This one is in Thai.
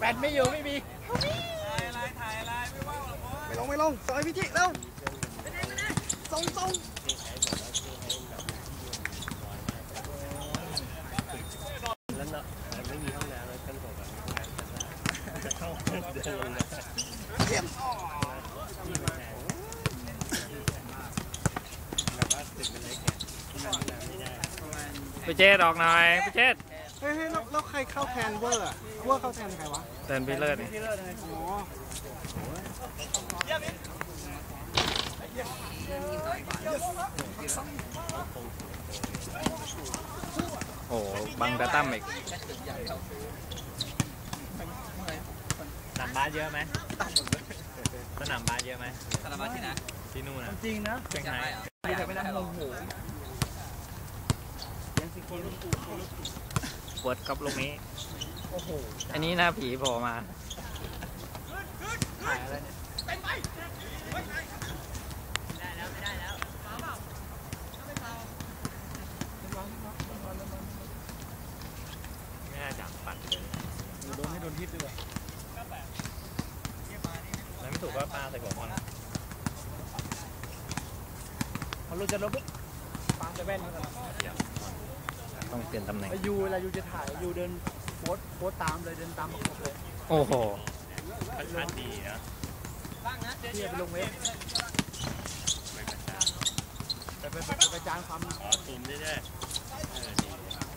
แบตไม่อยู่ไม่มีไม่ลงไม่ลงส่งให้พี่จิเร็วส่งส่งแล้วเนาะไม่มีห้องน้ำแล้วกันผมแบบเข้าเดินลงนะเยี่ยมแบบว่าตึกมันเล็กเนี่ยนั่งน้ำไม่ได้ไปเจดออกหน่อยไปเจด เฮ้ยเฮ้ยแล้วแล้วใครเข้าแทนเวอร์อะเวอร์เข้าแทนใครวะ เตือนพี่เลิศนี่อ๋อ โอ้โหบังตาตั้มอีกสนามบาสเยอะไหมสนามบาสเยอะไหมสนามบาสที่ไหนที่นู่นนะจริงนะเชียงรายมีแต่ไม่ได้ลงหู ปวดกับลูกนี้โอ้โหอันนี้หน้าผีโผล่มาถ่ายอะไรเนี่ยไม่น่าจับปัดเลยโดนให้โดนทิพย์ด้วยแล้วไม่ถูกก็ปลาใส่หัวมันพอรู้จะลบปุ๊บปาจะแว่นเขา ตลอดต้องเปลี่ยนตำแหน่งแล้วยูเวลายูจะถ่ายยูเดินโพสโพสตามเลยเดินตามประกบเลยโอ้โห ค่อนข้างดีนะพี่ไปลงเว็บไม่กระจายไปไปไปไปประจานความ อ๋อซูมได้ด้วยเออดีไปประจาน